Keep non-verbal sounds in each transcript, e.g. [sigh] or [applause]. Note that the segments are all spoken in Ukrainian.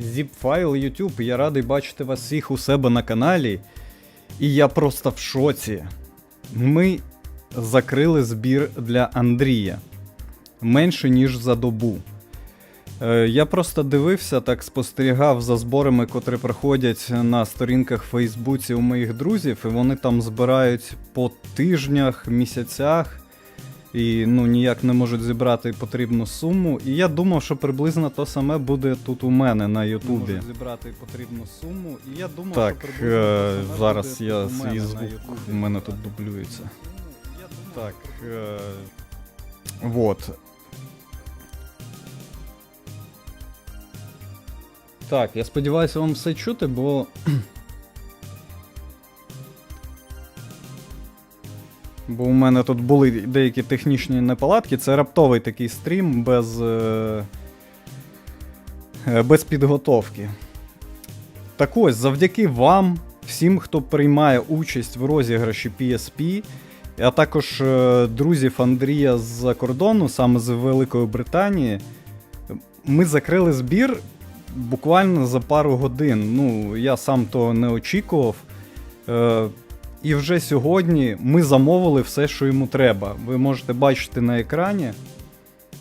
Zipfile YouTube, я радий бачити вас всіх у себе на каналі. І я просто в шоці. Ми закрили збір для Андрія менше, ніж за добу. Е, Я просто дивився, так спостерігав за зборами, котрі проходять на сторінках в Фейсбуці у моїх друзів, і вони там збирають по тижнях, місяцях і ну, ніяк не можуть зібрати потрібну суму. І я думав, що приблизно то саме буде тут у мене на Ютубі. можуть зібрати потрібну суму, і я думав, Так, що приблизно е, те саме зараз буде я свій звук у мене тут дублюється. Так. Е... Вот. Так, я сподіваюся, вам все чути, бо. Бо у мене тут були деякі технічні неполадки. Це раптовий такий стрім без. Е... е, без підготовки. Так ось, завдяки вам, всім, хто приймає участь в розіграші PSP, а також е, друзів Андрія з-за кордону, саме з Великої Британії, ми закрили збір буквально за пару годин. Ну, я сам того не очікував. І вже сьогодні ми замовили все, що йому треба. Ви можете бачити на екрані.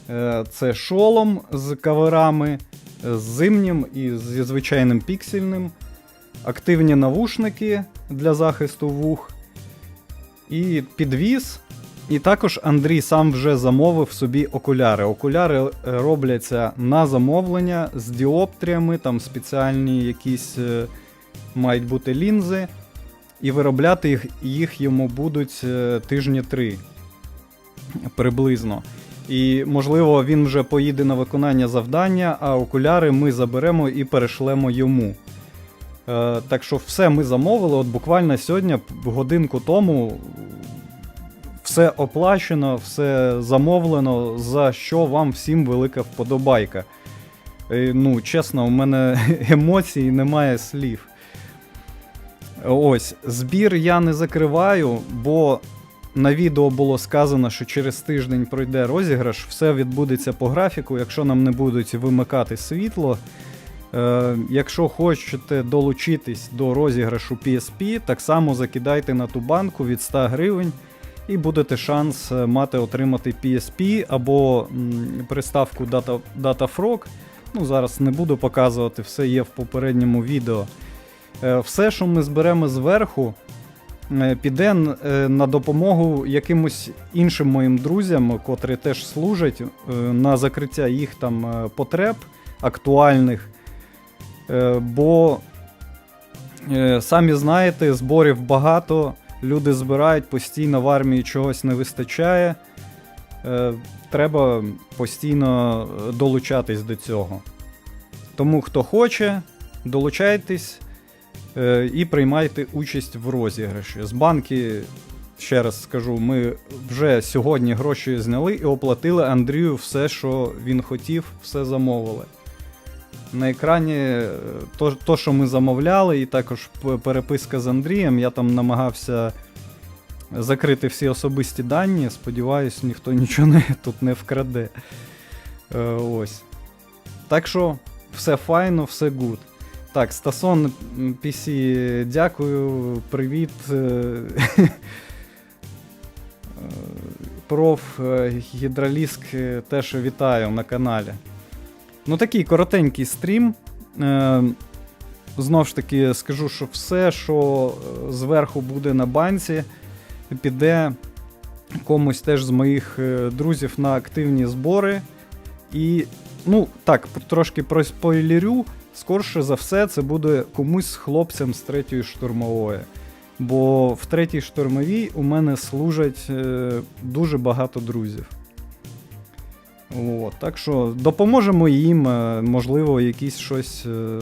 Е, Це шолом з каверами, е, з зимнім і зі звичайним піксельним, активні навушники для захисту вух, і підвіз. І також Андрій сам вже замовив собі окуляри. Окуляри е, робляться на замовлення з діоптріями, там спеціальні якісь мають бути лінзи. І виробляти їх, їх йому будуть е, тижні три приблизно. І, можливо, він вже поїде на виконання завдання, а окуляри ми заберемо і перешлемо йому. Е, так що все ми замовили. От буквально сьогодні, годинку тому, все оплачено, все замовлено, за що вам всім велика вподобайка. Е, ну, чесно, у мене [laughs] емоцій немає слів. Ось, збір я не закриваю, бо на відео було сказано, що через тиждень пройде розіграш, все відбудеться по графіку, якщо нам не будуть вимикати світло. Е, якщо хочете долучитись до розіграшу PSP, так само закидайте на ту банку від 100 гривень і будете шанс е, мати отримати PSP або м, приставку Data, DataFrog. Ну, зараз не буду показувати, все є в попередньому відео. Е, Все, що ми зберемо зверху, е, піде е, на допомогу якимось іншим моїм друзям, котрі теж служать, на закриття їх там потреб актуальних. Бо, самі знаєте, зборів багато, люди збирають, постійно в армії чогось не вистачає. Треба постійно долучатись до цього. Тому хто хоче, долучайтесь і приймайте участь в розіграші. З банки, ще раз скажу, ми вже сьогодні гроші зняли і оплатили Андрію все, що він хотів, все замовили. На екрані е, то, то, що ми замовляли, і також переписка з Андрієм. Я там намагався закрити всі особисті дані. Сподіваюсь, ніхто нічого не, тут не вкраде. Е, ось. Так що, все файно, все гуд. Так, Стасон PC, дякую, привіт. е, [laughs] Проф е, Гідраліск е, теж вітаю на каналі. Ну, такий коротенький стрім. Е, Знов ж таки скажу, що все, що зверху буде на банці, піде комусь теж з моїх друзів на активні збори. І, ну, так, трошки проспойлерю. Скорше за все, це буде комусь з хлопцям з третьої штурмової. Бо в третій штурмовій у мене служать е, дуже багато друзів. От, так що допоможемо їм, е, можливо, якісь щось е,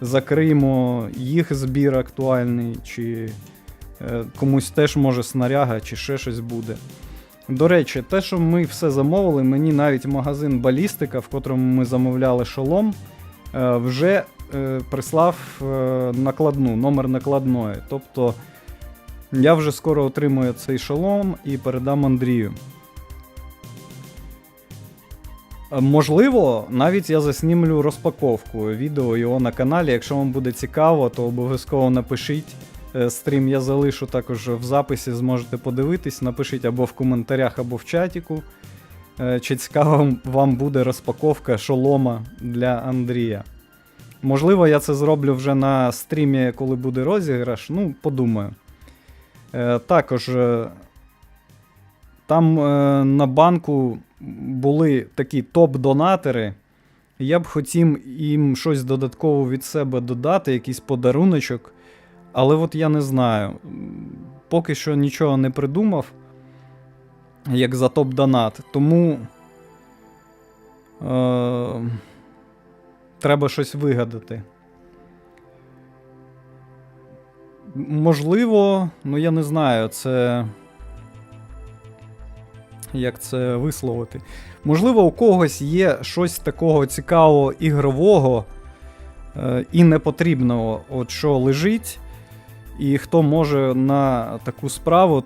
закриємо, їх збір актуальний, чи комусь теж може снаряга, чи ще щось буде. До речі, те, що ми все замовили, мені навіть магазин Балістика, в котрому ми замовляли шолом, вже е, прислав е, накладну, номер накладної. Тобто я вже скоро отримую цей шолом і передам Андрію. Е, Можливо, навіть я заснімлю розпаковку відео його на каналі. Якщо вам буде цікаво, то обов'язково напишіть. Е, Стрім я залишу також в записі, зможете подивитись. Напишіть або в коментарях, або в чатіку. Е, Чи цікава вам буде розпаковка шолома для Андрія. Можливо, я це зроблю вже на стрімі, коли буде розіграш. Ну, подумаю. Е, Також е, там на банку були такі топ-донатори. Я б хотів їм щось додатково від себе додати, якийсь подаруночок. Але от я не знаю. Поки що нічого не придумав, як за топ-донат. Тому е, треба щось вигадати. Можливо, ну я не знаю, це. Як це висловити? Можливо, у когось є щось такого цікавого ігрового е, і непотрібного, от що лежить, і хто може на таку справу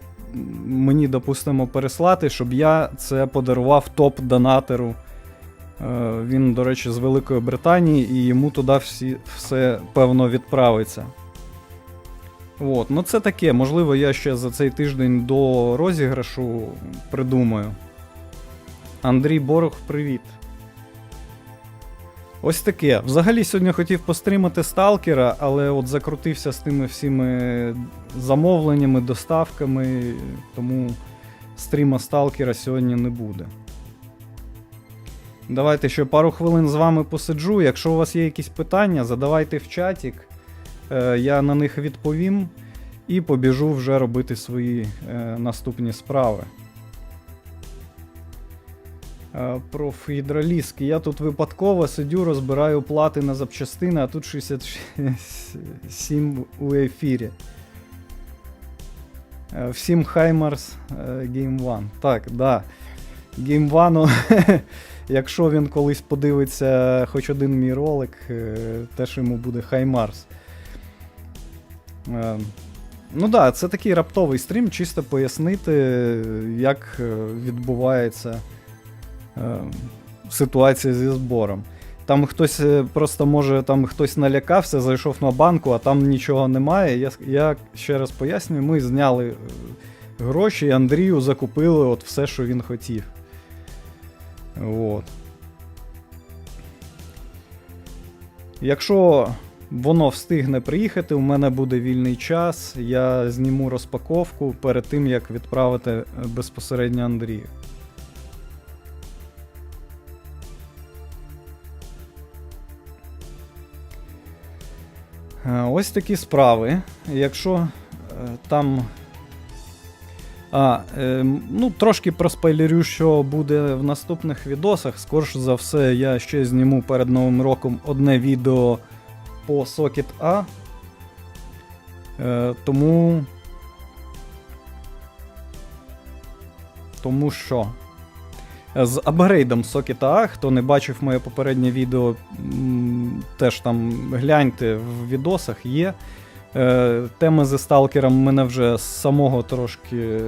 мені, допустимо, переслати, щоб я це подарував топ-донатору. Е, Він, до речі, з Великої Британії, і йому туди всі, все певно відправиться. От, ну це таке. Можливо, я ще за цей тиждень до розіграшу придумаю. Андрій Борох, привіт. Ось таке. Взагалі сьогодні хотів пострімати сталкера, але от закрутився з тими всіми замовленнями, доставками, тому стріма сталкера сьогодні не буде. Давайте ще пару хвилин з вами посиджу. Якщо у вас є якісь питання, задавайте в чатік. Е, Я на них відповім і побіжу вже робити свої е, наступні справи. Е, Профгідроліск. Я тут випадково сидю, розбираю плати на запчастини, а тут 67 у ефірі. Е, Всім Хаймарс Game One. Так, да. Game One, [laughs] якщо він колись подивиться хоч один мій ролик, е, теж йому буде Хаймарс. Е, Ну да, це такий раптовий стрім, чисто пояснити, як е, відбувається е, ситуація зі збором. Там хтось е, просто може там хтось налякався, зайшов на банку, а там нічого немає. Я, я ще раз пояснюю, ми зняли е, гроші, і Андрію закупили от все, що він хотів. От. Якщо воно встигне приїхати, у мене буде вільний час, я зніму розпаковку перед тим, як відправити безпосередньо Андрію. Ось такі справи. Якщо е, там. А, е, ну, трошки проспойлерю, що буде в наступних відосах. Скорше за все, я ще зніму перед Новим роком одне відео по Socket A. Е, тому. Тому що. Е, З апгрейдом Socket A, хто не бачив моє попереднє відео, теж там гляньте в відосах є. Е, Тема зі сталкером мене вже з самого трошки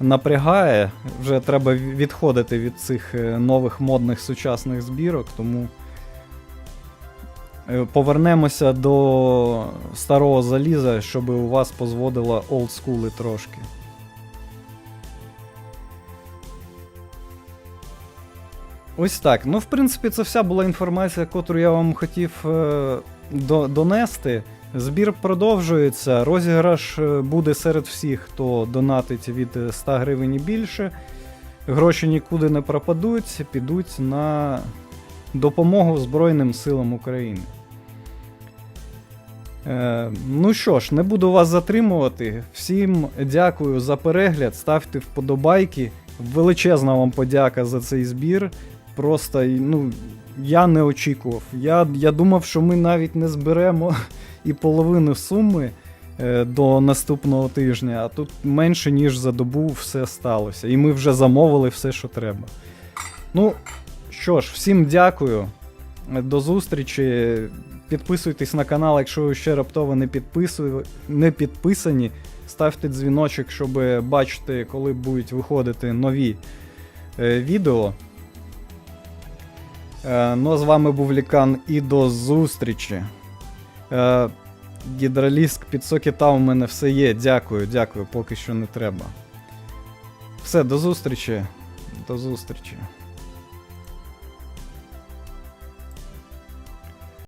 напрягає. Вже треба відходити від цих е, нових модних сучасних збірок, тому е, повернемося до старого заліза, щоб у вас позводило олдскули трошки. Ось так. Ну, в принципі, це вся була інформація, яку я вам хотів е, до- донести. Збір продовжується. Розіграш е, буде серед всіх, хто донатить від е, 100 гривень і більше. Гроші нікуди не пропадуть, підуть на допомогу Збройним силам України. Е, ну що ж, не буду вас затримувати. Всім дякую за перегляд. Ставте вподобайки. Величезна вам подяка за цей збір. Просто ну, я не очікував. Я, я думав, що ми навіть не зберемо [laughs] і половину суми е, до наступного тижня, а тут менше, ніж за добу все сталося. І ми вже замовили все, що треба. Ну, що ж, всім дякую. До зустрічі. Підписуйтесь на канал, якщо ви ще раптово не, підпису... не підписані. Ставте дзвіночок, щоб бачити, коли будуть виходити нові е, відео. Е, ну, а з вами був Лікан і до зустрічі. Е, гідроліск під сокіта у мене все є. Дякую, дякую, поки що не треба. Все, до зустрічі. До зустрічі.